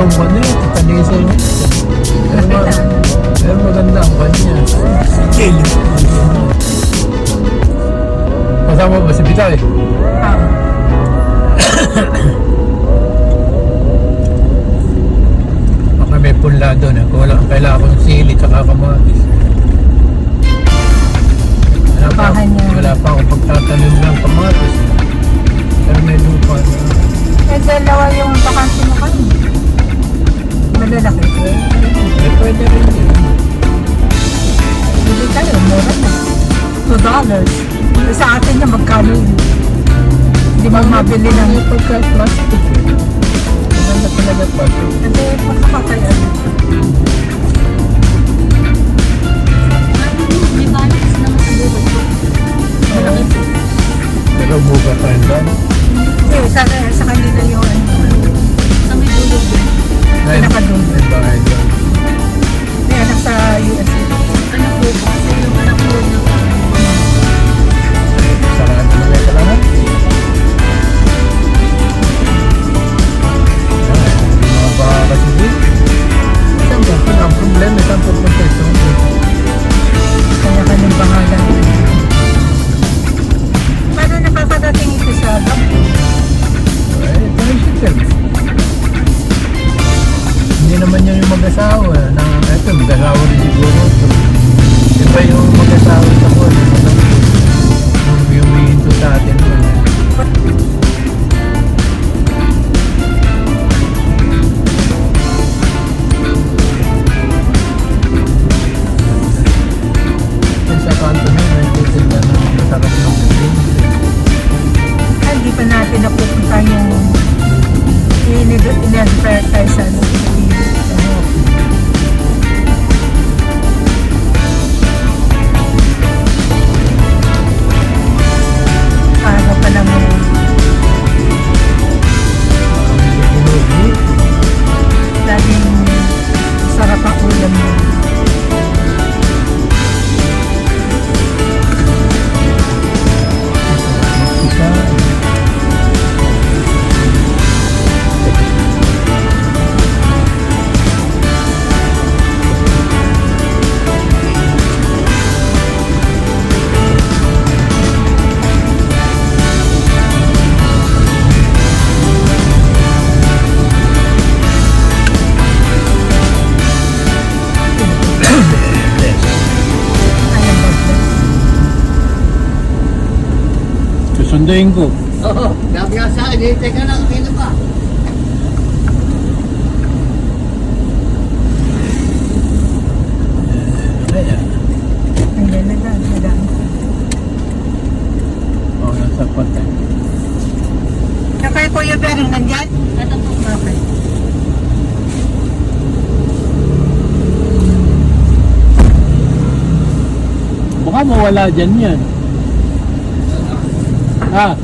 itong kwan eh, tanisa yun. Pero, pero maganda ang niya. Scale. Kasama ba dollars. Sa atin na magkano yun? Hindi mo mabili ng... Yung pagka-plastic eh. Maganda talaga plastic. Kasi po. Pero buka pa rin doon. Hindi, sa, sa kanila yung ano. Sa may bulog din. Pinakadulo. May bahay doon. May anak sa USA. Ano po, kasi yung anak ko na Ah, yung mga. Saan ba? Kung ang problema, saan pupunta ito? Kanya-kanyang pangalan. Paano nakakadating ito sa bag? Eh. Hindi naman yun yung mag-asawa. Na, eto, mag-asawa rin Susunduin ko. Oo, sabi nga sa akin, eh, teka lang, kailan ba? Ayan. Ayan, nadaan, nadaan. Oh, nasa patay. Yung kay Kuya Bering nandyan? Po. Okay. Baka mawala dyan yan. Ah,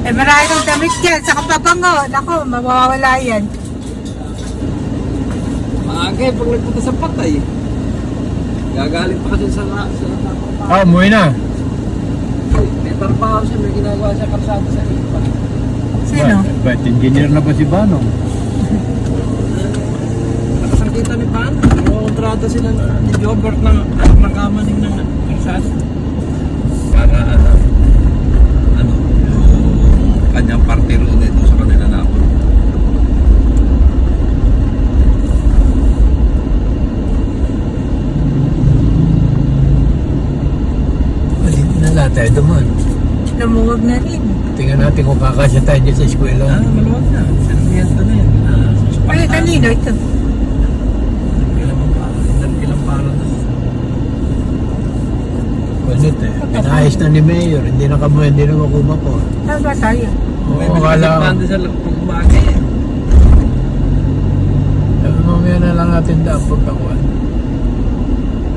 Eh, marami ng damit yan. Sa kapabango. Nako, mawawala yan. Maaga eh, pag nagpunta sa patay. Gagaling pa kasi sa sa ah umuwi na. May trabaho siya, may ginagawa siya kalsada sa iba. Sino? Ba- Ba't engineer na ba si Banong? Nakasangkita ni Pan, kontrata sila ng anak ng kamaning ng kalsada. Para ano, ano, yung kanyang party road dito sa kanila na ako. Mali na lahat tayo duman. Lumuwag na rin. Tingnan natin kung kakasya tayo dyan sa eskwela. Ah, maluwag na. Sinamiento na yan. Ah, Ay, kanino ito? Ilang para, ilang para na. Eh. Pinayos na ni Mayor. Hindi na kamo, hindi na makuha ko. Saan ba tayo? Oo, akala banda sa pag umaga eh. Sabi mamaya na lang natin daan pagkakuan.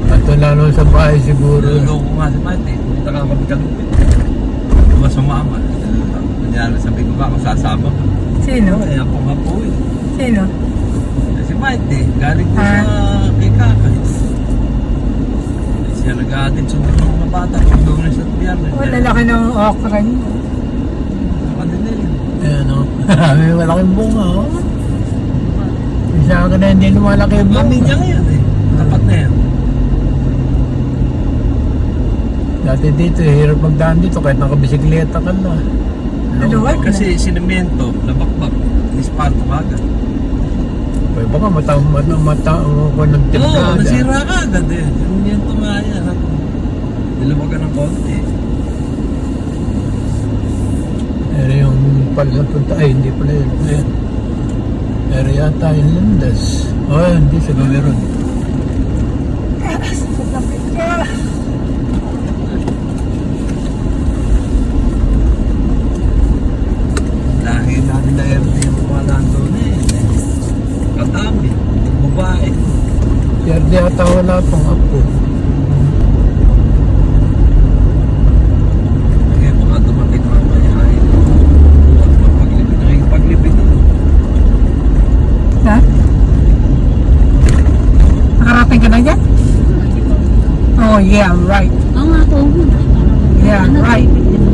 At wala naman sa bahay siguro. Nulungo ko nga si Mate. Punta ka kami kalupit. Tuwa sumama. Kanyari sabi ko ba kung sasama ko. Sino? Eh ako nga po eh. Sino? Eh, Si Mate, galing po Ah. sa kay Kaka. Siya nag-aatid sa mga bata. Doon na sa biyernes. Wala laki ng okra niyo. Saka din May malaking bunga, oh. Isa ka na hindi lumalaki yung Mami bunga. niya ngayon eh. Tapat na yan. Dati dito, eh, hirap magdaan dito kahit nakabisikleta ka na. Maluwag na. Kasi sinemento, nabakbak. Nisparto kagad. Pwede baka mata, mata, mata, ko ng Oo, tilgada. nasira ka agad eh. Sinemento nga yan. Ako. Niluwagan ng konti. Pero yung pala punta, ay hindi pala yun. Ayan. Pero yata yung landas. Oh, hindi sa Gameron. Lagi namin na RT yung mga nandun eh. Kadami. Babae. Pero yata wala pang apo. Kaya mga dumating mamaya ay huwag mapaglipid. Nakikipaglipid na. Ha? Nakarating ka na dyan? Oh, yeah, right. Oo nga po. Yeah, Ano, right.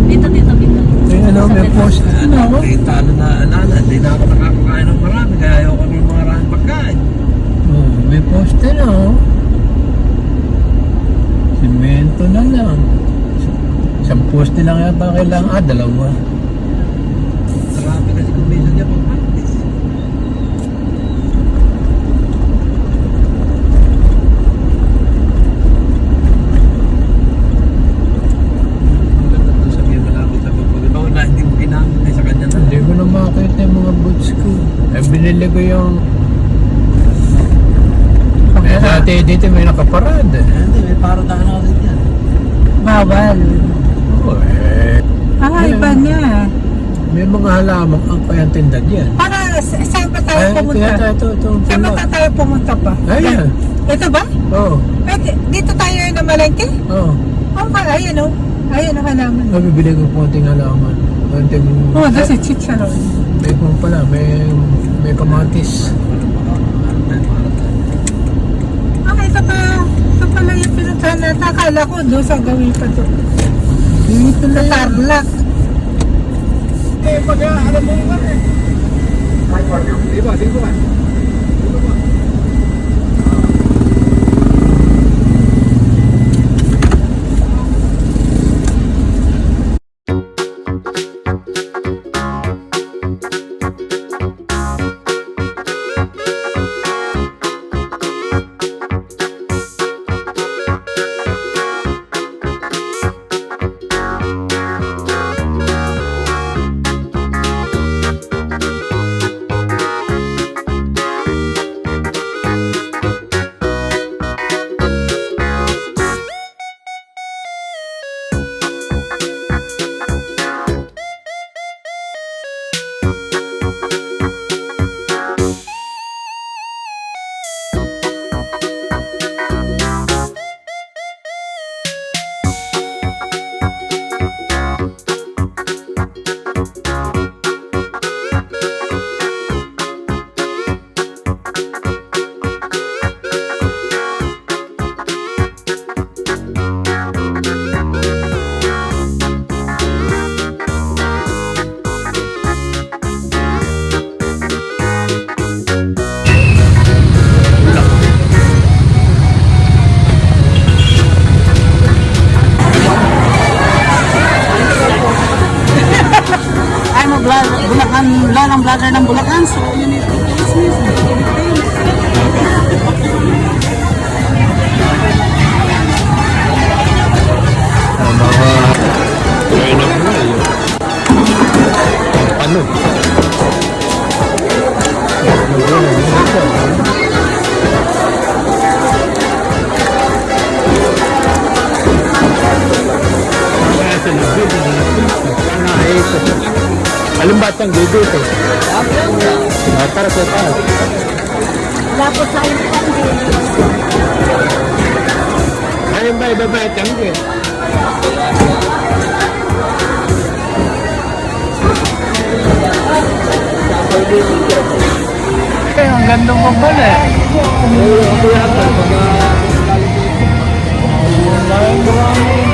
Dito, dito, dito. May ano, may post. Ano, Ano? eh, talo na alala. Hindi na ako nakakakain ng marami. Kaya ayoko ng mga maraming pagkain. Oh, may poste na, oh. Simento na lang. Isang poste lang yata kailangan. Ah, dalawa. Marami kasi kumisan niya pag practice. Maganda to sabihin malapit sa pagpag. Ito na hindi mo ginamit eh, sa kanya na. Hindi ko na makita yung mga boots ko. Eh, binili ko yung... Eh, dati dito may nakaparada. Eh, Hindi, may paradahan ako din yan. Bawal. Oh, eh. Ah, iba niya. May mga halamang ang kayang tinda diyan. Para, sa- saan pa tayo Ay, ito pumunta? yata, ito, ito. Saan ba tayo pumunta pa? Ayan. Ito ba? Oo, di- dito tayo na malengke? oo. Oh, pa, ayun oh. Ayun ang halaman. Mabibili ko konting halaman. Konting... Oh, that's a chicharon. May kung pala, may, may kamatis. Ah, ito pa. Ito pala yung pinuntahan natin. Akala ko doon sa gawin pa to. Dito Sa Tarlac. Eh, pag alam mo nga eh. Di ba, di ba? Vlogger ng Bulacan. So, Itong gigit eh? Ah, tara sa taas. Lapot sa pandi. Ayun ba, ibaba itong gigit? Eh, ang ganda mo pala eh. Maraming maraming pala.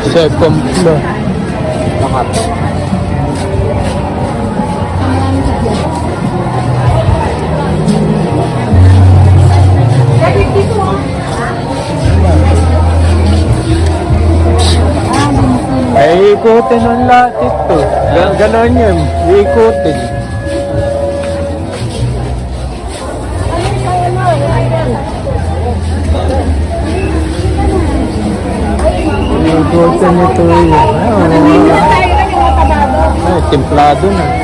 Second floor. Lahat. Ay, ikutin ang lahat ito. Ganon yun. Ikutin. Goto nito yun. Ah. Ay, templado na.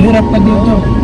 hirap ka dito.